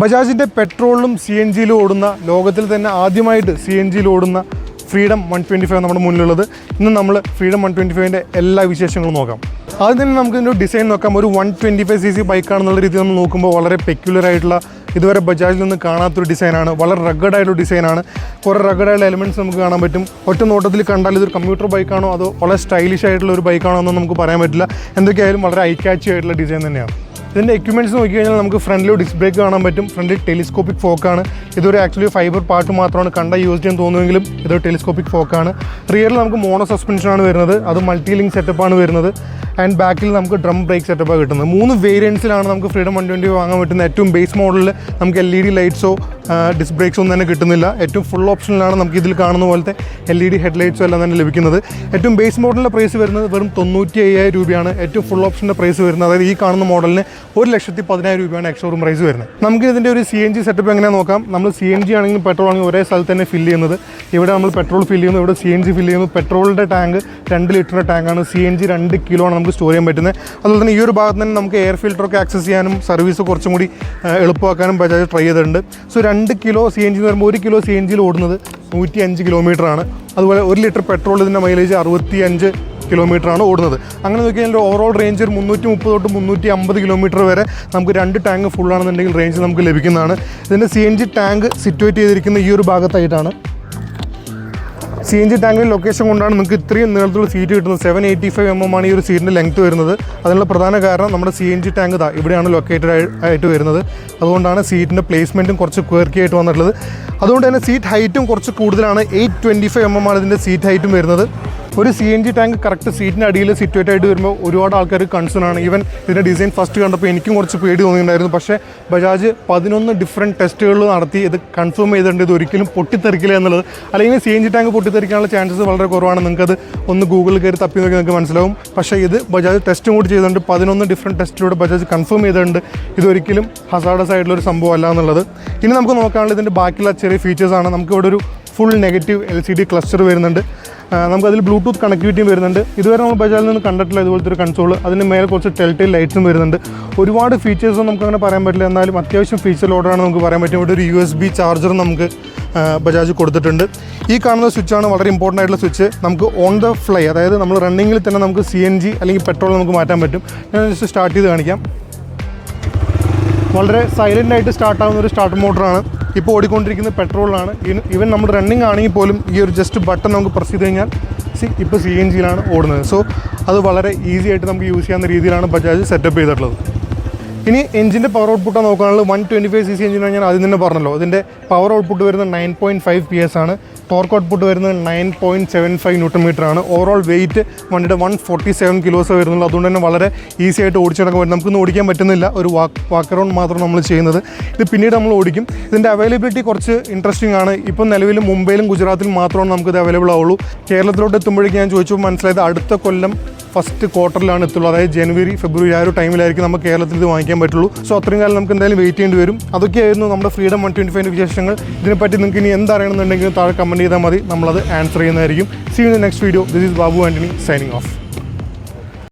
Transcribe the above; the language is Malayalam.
ബജാജിന്റെ പെട്രോളിലും സി എൻ ജിയിലും ഓടുന്ന ലോകത്തിൽ തന്നെ ആദ്യമായിട്ട് സി എൻ ജിയിൽ ഓടുന്ന ഫ്രീഡം വൺ ട്വന്റി ഫൈവ് നമ്മുടെ മുന്നിലുള്ളത്. ഇന്ന് നമ്മൾ ഫ്രീഡം വൺ ട്വന്റി ഫൈവിന്റെ എല്ലാ വിശേഷങ്ങളും നോക്കാം. ആദ്യം തന്നെ നമുക്ക് ഇതിന്റെ ഡിസൈൻ നോക്കാം. ഒരു one twenty five C C ബൈക്കാണെന്നുള്ള രീതിയിൽ നമ്മൾ നോക്കുമ്പോൾ വളരെ പെക്യുലർ ആയിട്ടുള്ള ഇതുവരെ ബജാജിൽ നിന്ന് കാണാത്തൊരു ഡിസൈനാണ്. വളരെ റഗഡായിട്ടുള്ള ഡിസൈനാണ്. കുറേ റഗഡായിട്ടുള്ള എലമെന്റ്സ് നമുക്ക് കാണാൻ പറ്റും. ഒറ്റ നോട്ടത്തിൽ കണ്ടാൽ ഇതൊരു കമ്പ്യൂട്ടർ ബൈക്കാണോ അതോ വളരെ സ്റ്റൈലിഷ് ആയിട്ടുള്ള ഒരു ബൈക്കാണോ എന്ന് നമുക്ക് പറയാൻ പറ്റില്ല. എന്തൊക്കെയായാലും വളരെ ഐ കാച്ചി ആയിട്ടുള്ള ഡിസൈൻ തന്നെയാണ്. ഇതിന്റെ എക്യുപ്മെന്റ്സ് നോക്കി കഴിഞ്ഞാൽ നമുക്ക് ഫ്രണ്ടിൽ ഡിസ്ക് ബ്രേക്ക് കാണാൻ പറ്റും. ഫ്രണ്ടിൽ ടെലിസ്കോപ്പിക് ഫോക്കാണ് ഇതൊരു ആക്ച്വലി ഫൈബർ പാർട്ട് മാത്രമാണ് കണ്ട യൂസ് ചെയ്യാൻ തോന്നുമെങ്കിലും ഇതൊരു ടെലിസ്കോപ്പിക് ഫോക്കാണ് റിയറിൽ നമുക്ക് മോണോ സസ്പെൻഷനാണ് വരുന്നത്. അത് മൾട്ടി ലിങ്ക് സെറ്റപ്പാണ് വരുന്നത്. ആൻഡ് ബാക്കിൽ നമുക്ക് ഡ്രം ബ്രേക്ക് സെറ്റപ്പാണ് കിട്ടുന്നത്. മൂന്ന് വേരിയൻസിലാണ് നമുക്ക് ഫ്രീഡം വൺ ട്വന്റി വാങ്ങാൻ പറ്റുന്ന ഏറ്റവും ബേസ് മോഡലിൽ നമുക്ക് എൽ ഇ ഡി ലൈറ്റ്സോ ഡിസ് ബ്രേക്സോ ഒന്നും തന്നെ കിട്ടുന്നില്ല. ഏറ്റവും ഫുൾ ഓപ്ഷനിലാണ് നമുക്ക് ഇതിൽ കാണുന്ന പോലത്തെ എൽ ഇ ഡി ഹെഡ് ലൈറ്റ്സോ എല്ലാം തന്നെ ലഭിക്കുന്നത്. ഏറ്റവും ബേസ് മോഡലിന്റെ പ്രൈസ് വരുന്നത് വെറും തൊണ്ണൂറ്റി അയ്യായിരം രൂപയാണ്. ഏറ്റവും ഫുൾ ഓപ്ഷന്റെ പ്രൈസ് വരുന്നത്. അതായത് ഈ കാണുന്ന മോഡലിന് ഒരു ലക്ഷത്തി പതിനായിരം രൂപയാണ് എക്സ്ഷോറൂം പ്രൈസ് വരുന്നത്. നമുക്ക് ഇതിന്റെ ഒരു സി എൻ ജി സെറ്റപ്പ് എങ്ങനെ നോക്കാം. നമ്മൾ സി എൻ ജി ആണെങ്കിലും പെട്രോൾ ആണെങ്കിലും ഒരേ സ്ഥലത്ത് തന്നെ ഫില്ല് ചെയ്യുന്നത്. ഇവിടെ നമ്മൾ പെട്രോൾ ഫില്ല് ചെയ്യുന്നു. ഇവിടെ സി എൻ ജി ഫില്ല് ചെയ്യുന്നു. പെട്രോളിന്റെ ടാങ്ക് രണ്ട് ലിറ്ററിന്റെ ടാങ്കാണ് സി എൻ ജി രണ്ട് കിലോ ആണ്. നമുക്ക് സ്റ്റോർ ചെയ്യാൻ പറ്റുന്നത് അതുപോലെ തന്നെ ഈ ഒരു ഭാഗത്ത് തന്നെ നമുക്ക് എയർ ഫിൽറ്ററൊക്കെ ആക്സസ് ചെയ്യാനും സർവീസ് കുറച്ചും കൂടി എളുപ്പമാക്കാനും ബജാജ് ട്രൈ ചെയ്തിട്ടുണ്ട്. സോ രണ്ട് കിലോ സി എൻ ജി എന്ന് പറയുമ്പോൾ ഒരു കിലോ സി എൻ ജിയിൽ ഓടുന്നത് നൂറ്റി അഞ്ച് കിലോമീറ്റർ ആണ്. അതുപോലെ ഒരു ലിറ്റർ പെട്രോൾ ഇതിന്റെ മൈലേജ് അറുപത്തി അഞ്ച് കിലോമീറ്റർ ആണ് ഓടുന്നത്. അങ്ങനെ നോക്കി കഴിഞ്ഞാൽ ഓവറോൾ റേഞ്ച് ഒരു മുന്നൂറ്റി മുപ്പത് തൊട്ട് മുന്നൂറ്റി അമ്പത് കിലോമീറ്റർ വരെ നമുക്ക് രണ്ട് ടാങ്ക് ഫുള്ളാണെന്നുണ്ടെങ്കിൽ റേഞ്ച് നമുക്ക് ലഭിക്കുന്നതാണ്. ഇതിന്റെ C N G tank situate ചെയ്തിരിക്കുന്ന ഈ ഒരു ഭാഗത്തായിട്ടാണ്. സി എൻ ജി ടാങ്കിന്റെ ലൊക്കേഷൻ കൊണ്ടാണ് നിങ്ങൾക്ക് ഇത്രയും നീളത്തിലുള്ള സീറ്റ് കിട്ടുന്നത്. Seven eighty five M M ആണ് ഈ ഒരു സീറ്റിന്റെ ലെങ്ത് വരുന്നത്. അതിനുള്ള പ്രധാന കാരണം നമ്മുടെ സി എൻ ജി ടാങ്ക് ഇതാ ഇവിടെയാണ് ലൊക്കേറ്റഡ് ആയിട്ട് വരുന്നത്. അതുകൊണ്ടാണ് സീറ്റിന്റെ പ്ലേസ്മെന്റും കുറച്ച് ക്വേർക്കി ആയിട്ട് വന്നിട്ടുള്ളത്. അതുകൊണ്ട് തന്നെ സീറ്റ് ഹൈറ്റും കുറച്ച് കൂടുതലാണ്. Eight twenty five M M ആണ് ഇതിന്റെ സീറ്റ് ഹൈറ്റും വരുന്നത്. ഒരു C N G tank correct സീറ്റിന്റെ അടിയിൽ സിറ്റുവേറ്റ് ആയിട്ട് വരുമ്പോൾ ഒരുപാട് ആൾക്കാർ കൺസേൺ ആണ്. ഈവൻ ഇതിന്റെ ഡിസൈൻ ഫസ്റ്റ് കണ്ടപ്പോൾ എനിക്കും കുറച്ച് പേടി തോന്നിയിട്ടുണ്ടായിരുന്നു. പക്ഷേ ബജാജ് പതിനൊന്ന് ഡിഫറെന്റ് ടെസ്റ്റുകൾ നടത്തി ഇത് കൺഫേം ചെയ്തിട്ടുണ്ട്. ഇത് ഒരിക്കലും പൊട്ടിത്തെറിക്കില്ല എന്നുള്ളത്. അല്ലെങ്കിൽ സി എൻ ജി ടാങ്ക് പൊട്ടിത്തെറിക്കാനുള്ള ചാൻസസ് വളരെ കുറവാണ്. നിങ്ങൾക്കത് ഒന്ന് ഗൂഗിളിൽ കയറി തപ്പി നോക്കി നിങ്ങൾക്ക് മനസ്സിലാവും. പക്ഷേ ഇത് ബജാജ് ടെസ്റ്റും കൂടി ചെയ്തിട്ടുണ്ട്. പതിനൊന്ന് ഡിഫറെന്റ് ടെസ്റ്റിലൂടെ ബജാജ് കൺഫേം ചെയ്തിട്ടുണ്ട്. ഇതൊരിക്കലും ഹസാഡസ് ആയിട്ടുള്ള ഒരു സംഭവം അല്ല എന്നുള്ളത്. ഇനി നമുക്ക് നോക്കാനുള്ള ഇതിന്റെ ബാക്കിയുള്ള ചെറിയ ഫീച്ചേഴ്സാണ് നമുക്ക് ഇവിടെ ഒരു full negative L C D cluster വരുന്നുണ്ട്. നമുക്കതിൽ ബ്ലൂടൂത്ത് കണക്ടിവിറ്റിയും വരുന്നുണ്ട്. ഇതുവരെ നമ്മൾ ബജാജിൽ നിന്ന് കണ്ടിട്ടില്ല ഇതുപോലത്തെ ഒരു കൺസോൾ അതിന് മേലെ കുറച്ച് ടെൽറ്റൈൽ ലൈറ്റ്സും വരുന്നുണ്ട്. ഒരുപാട് ഫീച്ചേഴ്സും നമുക്ക് അങ്ങനെ പറയാൻ പറ്റില്ല. എന്നാലും അത്യാവശ്യം ഫീച്ചർ ലോഡാണ് നമുക്ക് പറയാൻ പറ്റും. ഇവിടെ ഒരു യു എസ് ബി ചാർജറും നമുക്ക് ബജാജ് കൊടുത്തിട്ടുണ്ട്. ഈ കാണുന്ന സ്വിച്ചാണ് വളരെ ഇമ്പോർട്ടന്റ് ആയിട്ടുള്ള സ്വിച്ച് നമുക്ക് ഓൺ ദ ഫ്ലൈ അതായത് നമ്മൾ റണ്ണിങ്ങിൽ തന്നെ നമുക്ക് സി എൻ ജി അല്ലെങ്കിൽ പെട്രോൾ നമുക്ക് മാറ്റാൻ പറ്റും. ഞാൻ ജസ്റ്റ് സ്റ്റാർട്ട് ചെയ്ത് കാണിക്കാം. വളരെ സൈലന്റ് ആയിട്ട് സ്റ്റാർട്ട് ആവുന്ന ഒരു സ്റ്റാർട്ട് മോട്ടറാണ് ഇപ്പോൾ ഓടിക്കൊണ്ടിരിക്കുന്നത് പെട്രോളാണ് ഈവൻ നമ്മൾ റണ്ണിങ് ആണെങ്കിൽ പോലും ഈ ഒരു ജസ്റ്റ് ബട്ടൺ നമുക്ക് പ്രസ് ചെയ്ത് കഴിഞ്ഞാൽ സി ഇപ്പോൾ സി എൻ ജിയിലാണ് ഓടുന്നത്. സോ അത് വളരെ ഈസി ആയിട്ട് നമുക്ക് യൂസ് ചെയ്യാവുന്ന രീതിയിലാണ് ബജാജ് സെറ്റപ്പ് ചെയ്തിട്ടുള്ളത്. ഇനി എഞ്ചിന്റെ പവർ ഔട്ട്പുട്ട് നോക്കുകയാണെങ്കിൽ one twenty five C C എഞ്ചിനാണ് ഞാൻ ആദ്യം തന്നെ പറഞ്ഞല്ലോ. അതിന്റെ പവർ ഔട്ട്പുട്ട് വരുന്നത് nine point five P S ആണ്. ടോർക്ക് ഔട്ട്പുട്ട് വരുന്നത് nine point seven five newton metre ആണ് ഓവറോൾ വെയിറ്റ് വണ്ടിയുടെ വൺ ഫോർട്ടി സെവൻ കിലോസ് വരുന്നുള്ളൂ അതുകൊണ്ട് തന്നെ വളരെ ഈസി ആയിട്ട് ഓടിച്ചിടക്കാൻ പറ്റും. നമുക്കൊന്നും ഓടിക്കാൻ പറ്റുന്നില്ല. ഒരു വാക്ക് വാക്ക് അറൗണ്ട് മാത്രം നമ്മൾ ചെയ്യുന്നത്. ഇത് പിന്നീട് നമ്മൾ ഓടിക്കും. ഇതിന്റെ അവൈലബിലിറ്റി കുറച്ച് ഇൻട്രസ്റ്റിംഗ് ആണ്. ഇപ്പം നിലവിൽ മുംബൈയിലും ഗുജറാത്തിലും മാത്രമാണ് നമുക്കിത് അവൈലബിൾ ആവുള്ളൂ. കേരളത്തിലോട്ട് എത്തുമ്പോഴേക്കും ഞാൻ ചോദിച്ചപ്പോൾ മനസ്സിലായത് അടുത്ത കൊല്ലം ഫസ്റ്റ് ക്വാർട്ടറിലാണ് എത്തുള്ളൂ. അതായത് ജനുവരി ഫെബ്രുവരി ആ ഒരു ടൈമിലായിരിക്കും നമുക്ക് കേരളത്തിൽ ഇത് വാങ്ങിക്കാൻ പറ്റുള്ളൂ. സോ അത്രയും കാലം നമുക്ക് എന്തായാലും വെയിറ്റ് ചെയ്യേണ്ടി വരും. അതൊക്കെയായിരുന്നു നമ്മുടെ ഫ്രീഡം വൺ ട്വന്റി ഫൈവിന്റെ വിശേഷങ്ങൾ. ഇതിനെപ്പറ്റി നിങ്ങൾക്ക് ഇനി എന്തറിയണമെന്നുണ്ടെങ്കിൽ താഴെ കമന്റ് ചെയ്താൽ മതി. നമ്മളത് ആൻസർ ചെയ്യുന്നതായിരിക്കും. See in the next video this is Babu Antony signing off